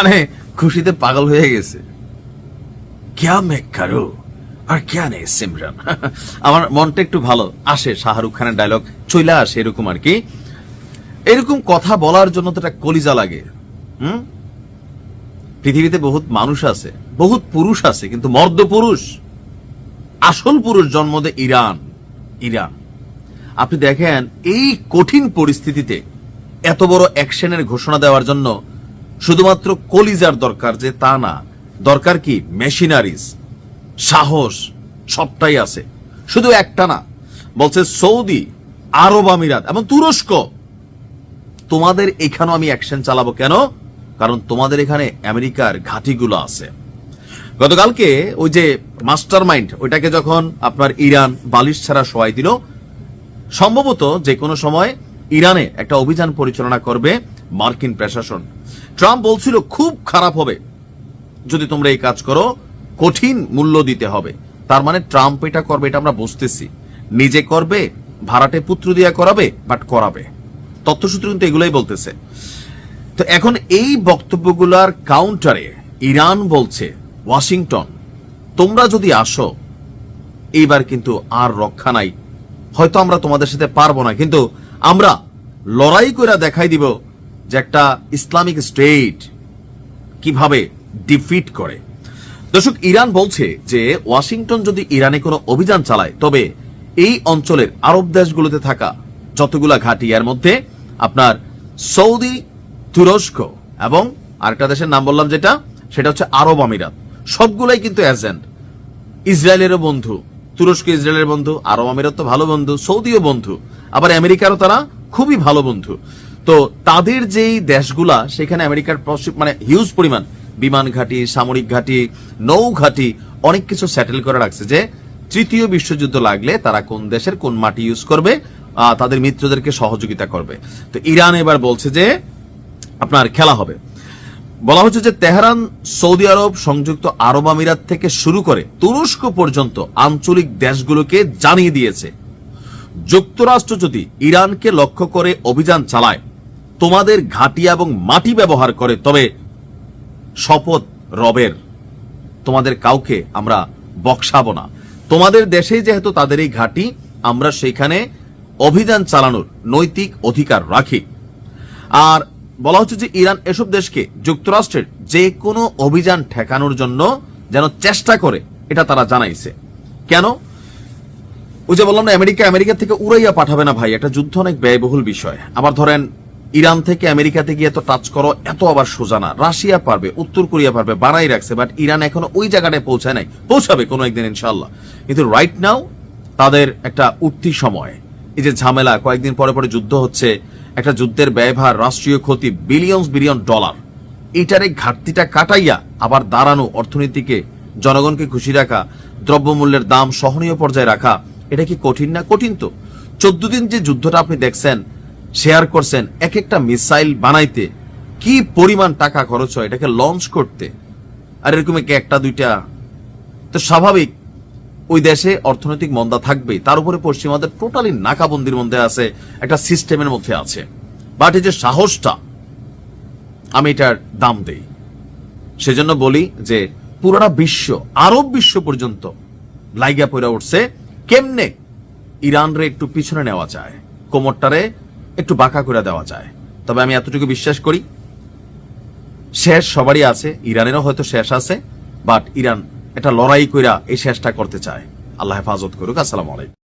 মানে খুশিতে পাগল হয়ে গেছে। ক্যা মে কারও? আর ক্যা নেই সিমরান? আমার মনটা একটু ভালো। আসে শাহরুখ খানের ডায়লগ চইলা আসে এরকম আর কি। এরকম কথা বলার জন্য তো একটা কলিজা লাগে। হুম? পৃথিবীতে বহুত মানুষ আছে, বহুত পুরুষ আছে, কিন্তু মর্দ পুরুষ, আসল পুরুষ জন্ম দেয় ইরান ইরান। আপনি দেখেন এই কঠিন পরিস্থিতিতে এত বড় অ্যাকশনের ঘোষণা দেওয়ার জন্য শুধুমাত্র কলিজার দরকার যে তা না, দরকার কি? মেশিনারিজ, সাহস, সবটাই আছে। শুধু একটা না, বলছে সৌদি, আরব আমিরাত এবং তুরস্ক। তোমাদের এখানেও আমি অ্যাকশন চালাবো কেন? কারণ তোমাদের এখানে আমেরিকার ঘাঁটিগুলো আছে। গতকালকে ওই যে মাস্টার মাইন্ড ওইটাকে যখন আপনার ইরান বালিশ ছাড়া সহায় দিল, সম্ভবত যে কোনো সময় ইরানে একটা অভিযান পরিচালনা করবে মার্কিন প্রশাসন। ট্রাম্প বলছিল, খুব খারাপ হবে যদি তোমরা এই কাজ করো। কঠিন মূল্য দিতে হবে। তার মানে ট্রাম্প এটা করবে, এটা আমরা বুঝতেছি। নিজে করবে, ভাড়াটে পুত্র দিয়া করাবে বাট করাবে। তথ্যসূত্র কিন্তু এগুলোই বলতেছে। তো এখন এই বক্তব্যগুলার কাউন্টারে ইরান বলছে, ওয়াশিংটন, তোমরা যদি আসো, এইবার কিন্তু আর রক্ষা নাই। হয়তো আমরা তোমাদের সাথে পারব না, কিন্তু আমরা লড়াই করে দেখাই দিব যে একটা ইসলামিক স্টেট কীভাবে ডিফিট করে। দর্শক, ইরান বলছে যে ওয়াশিংটন যদি ইরানে কোনো অভিযান চালায়, তবে এই অঞ্চলের আরব দেশগুলোতে থাকা যতগুলা ঘাঁটি, এর মধ্যে আপনার সৌদি, তুরস্ক এবং আরেকটা দেশের নাম বললাম যেটা, সেটা হচ্ছে আরব আমিরাত। সবগুলাই কিন্তু এজেন্ট। ইসরায়েলেরও বন্ধু, তুরস্ক ইসরায়েলের বন্ধু, আরব আমিরাত তো ভালো বন্ধু, সৌদিও বন্ধু, আবার আমেরিকারও তারা খুবই ভালো বন্ধু। তো তাদের যেই দেশগুলা, সেখানে আমেরিকার মানে হিউজ পরিমাণ, বিমান ঘাঁটি, সামরিক ঘাঁটি, নৌ ঘাঁটি, অনেক কিছু সেটেল করে রাখছে যে তৃতীয় বিশ্বযুদ্ধ লাগলে তারা কোন দেশের কোন মাটি ইউজ করবে তাদের মিত্রদেরকে সহযোগিতা করবে। তো ইরান এবার বলছে যে আপনার খেলা হবে। বলা হচ্ছে যে তেহরান, সৌদি আরব, সংযুক্ত আরব আমিরাত থেকে শুরু করে তুরস্ক পর্যন্ত আঞ্চলিক দেশগুলোকে জানিয়ে দিয়েছে। যুক্তরাষ্ট্র যদি ইরানকে লক্ষ্য করে অভিযান চালায় তোমাদের ঘাঁটি এবং মাটি ব্যবহার করে, তবে শপথ রবের। তোমাদের কাউকে আমরা বকসাবো না। তোমাদের দেশেই যেহেতু তাদের এই ঘাঁটি, আমরা সেখানে অভিযান চালানোর নৈতিক অধিকার রাখি। আর বলা হচ্ছে যে ইরান এসব দেশকে যুক্তরাষ্ট্রের যে কোনো অভিযান ঠেকানোর জন্য যেন চেষ্টা করে, এটা তারা জানাইছে। কেন? ওই যে বললাম না, আমেরিকা আমেরিকা থেকে উড়াইয়া পাঠাবে না ভাই, একটা যুদ্ধ অনেক ব্যয়বহুল বিষয়। আবার ধরেন ইরান থেকে আমেরিকাতে গিয়ে তো টাচ করো, এত আবার সোজা না। রাশিয়া পারবে, উত্তর কোরিয়া পারবে, বানাই রাখছে বাট ইরান এখনও ওই জায়গাটায় পৌঁছায় নাই। পৌঁছাবে কোনো একদিন ইনশাল্লাহ কিন্তু রাইট নাও তাদের একটা উঠতি সময়। এই যে ঝামেলা, কয়েকদিন পরে পরে যুদ্ধ হচ্ছে, একটা যুদ্ধের ব্যয়ভার, রাষ্ট্রীয় ক্ষতি বিলিয়ন বিলিয়ন ডলার এইটার এই ঘাটতিটা কাটাইয়া আবার দাঁড়ানো, অর্থনীতিকে, জনগণকে খুশি রাখা, দ্রব্যমূল্যের দাম সহনীয় পর্যায়ে রাখা, এটা কি কঠিন না? কঠিন তো। চোদ্দ দিন যে যুদ্ধটা আপনি দেখছেন শেয়ার করছেন এক একটা মিসাইল বানাইতে। কি পরিমাণ টাকা খরচ হয়? এটাকে লঞ্চ করতে। আর এরকম একটা, দুইটা? তো স্বাভাবিক, ওই দেশে অর্থনৈতিক মন্দা থাকবে তার উপরে পশ্চিমাদের টোটালি নাকাবন্দির মধ্যে আছে, একটা সিস্টেমের মধ্যে আছে। বাট এই যে সাহসটা, আমি এটার দাম দেই। সেজন্য বলি যে পুরোটা বিশ্ব, আরব বিশ্ব পর্যন্ত লাইগা পড়ে উঠছে। কেমনে? ইরানরে একটু পিছনে নেওয়া যায়। কোমরটারে একটু বাঁকা করে দেওয়া যায়। তবে আমি এতটুকু বিশ্বাস করি, শেষ সবারই আছে, ইরানেরও হয়তো শেষ আছে বাট ইরান এটা লড়াই কইরা এই শেষটা করতে চায়। আল্লাহ হেফাজত করুক। আসসালামু আলাইকুম।